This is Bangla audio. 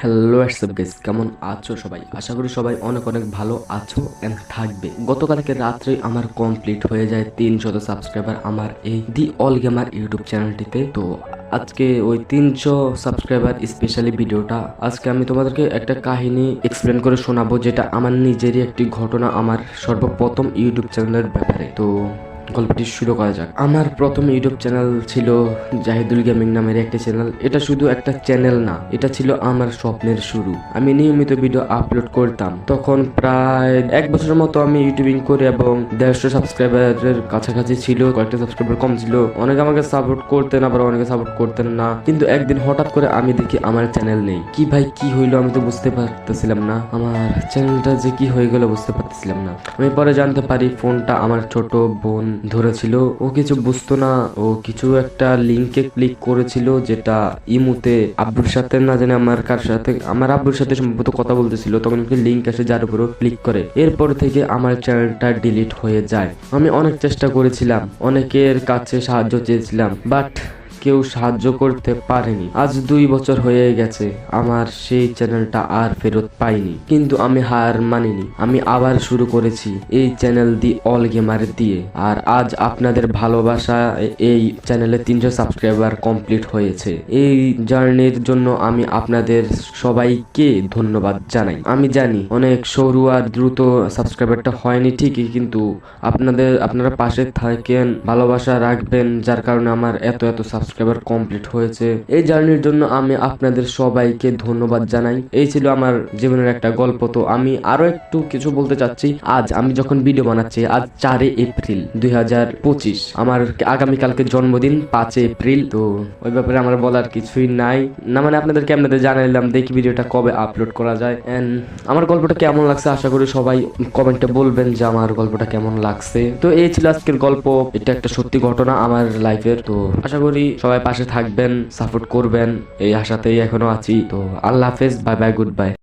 হ্যালো হোয়াটসঅ্যাপ গাইস কেমন আছো সবাই? আশা করি সবাই অনেক অনেক ভালো আছো এন্ড থাকবে। গতকালকে রাত্রে আমার কমপ্লিট হয়ে যায় তিনশত সাবস্ক্রাইবার আমার এই দি অল গেমার ইউটিউব চ্যানেলটিতে তো আজকে ওই তিনশো সাবস্ক্রাইবার স্পেশালি ভিডিওটা, আজকে আমি তোমাদেরকে একটা কাহিনী এক্সপ্লেন করে শোনাবো, যেটা আমার নিজেরই একটি ঘটনা, আমার সর্বপ্রথম ইউটিউব চ্যানেলের ব্যাপারে। তো গল্পটি শুরু করা যাক। আমার প্রথম ইউটিউব চ্যানেল ছিল জাহিদুল গেমিং নামের একটি চ্যানেল। এটা শুধু একটা চ্যানেল না, এটা ছিল আমার স্বপ্নের শুরু। আমি নিয়মিত ভিডিও আপলোড করতাম। তখন প্রায় এক বছরের মতো আমি ইউটিউবিং করি এবং দেড়শো সাবস্ক্রাইবারের কাছাকাছি ছিল, কয়েকটা সাবস্ক্রাইবার কম ছিল। অনেকে আমাকে সাপোর্ট করতেন, আবার অনেকে সাপোর্ট করতেন না। কিন্তু একদিন হঠাৎ করে আমি দেখি আমার চ্যানেল নেই। কি ভাই, কি হইল আমি তো বুঝতে পারতেছিলাম না। আমার চ্যানেলটা যে কি হয়ে গেল বুঝতে পারতেছিলাম না। আমি পরে জানতে পারি, ফোনটা আমার ছোট বোন ধরেছিল। ও কিছু বুঝতো না। ও কিছু একটা লিঙ্কে ক্লিক করেছিল যেটা ইমুতে আব্বুর সাথে না জানে আমার কার সাথে, আমার আব্বুর সাথে সম্ভবত কথা বলতেছিল। তখন একটি লিঙ্ক আসে যার উপর ক্লিক করে। এরপর থেকে আমার চ্যানেলটা ডিলিট হয়ে যায়। আমি অনেক চেষ্টা করেছিলাম। অনেকের কাছে সাহায্য চেয়েছিলাম। বাট কেউ সাহায্য করতে পারেনি। আজ দুই বছর হয়ে গেছে, আমার সেই চ্যানেলটা আর ফেরত পাইনি। কিন্তু আমি হার মানিনি। আমি আবার শুরু করেছি এই চ্যানেল দি অল গেমার দিয়ে। আর আজ আপনাদের ভালোবাসা এই চ্যানেলে তিনশো সাবস্ক্রাইবার কমপ্লিট হয়েছে। এই জার্নির জন্য আমি আপনাদের সবাইকে ধন্যবাদ জানাই। আমি জানি অনেক সরু আর দ্রুত সাবস্ক্রাইবারটা হয়নি ঠিকই, কিন্তু আপনাদের, আপনারা পাশে থাকেন, ভালোবাসা রাখবেন, যার কারণে আমার এত এত সাবস্ক্রাইবার কমপ্লিট হয়েছে। এই জার্নির জন্য আমি আপনাদের সবাইকে ধন্যবাদ জানাই। এই ছিল আমার জীবনের একটা গল্প। তো আমি আরও একটু কিছু বলতে চাচ্ছি। আজ আমি যখন ভিডিও বানাচ্ছি, আজ চারে এপ্রিল দুই হাজার পঁচিশ। আমার আগামীকালকে জন্মদিন পাঁচে এপ্রিল। তো ওই ব্যাপারে আমার বলার কিছুই নাই। না মানে আপনাদেরকে আপনাদের জানাইলাম, দেখি ভিডিওটা কবে আপলোড করা যায়। এন্ড আমার গল্পটা কেমন লাগছে আশা করি সবাই কমেন্টে বলবেন যে আমার গল্পটা কেমন লাগছে। তো এই ছিল আজকের গল্প। এটা একটা সত্যি ঘটনা আমার লাইফের তো আশা করি সবাই পাশে থাকবেন সাপোর্ট করবেন, এই আশাতেই এখনও আছি। তো আল্লাহ হাফেজ বাই বাই গুড বাই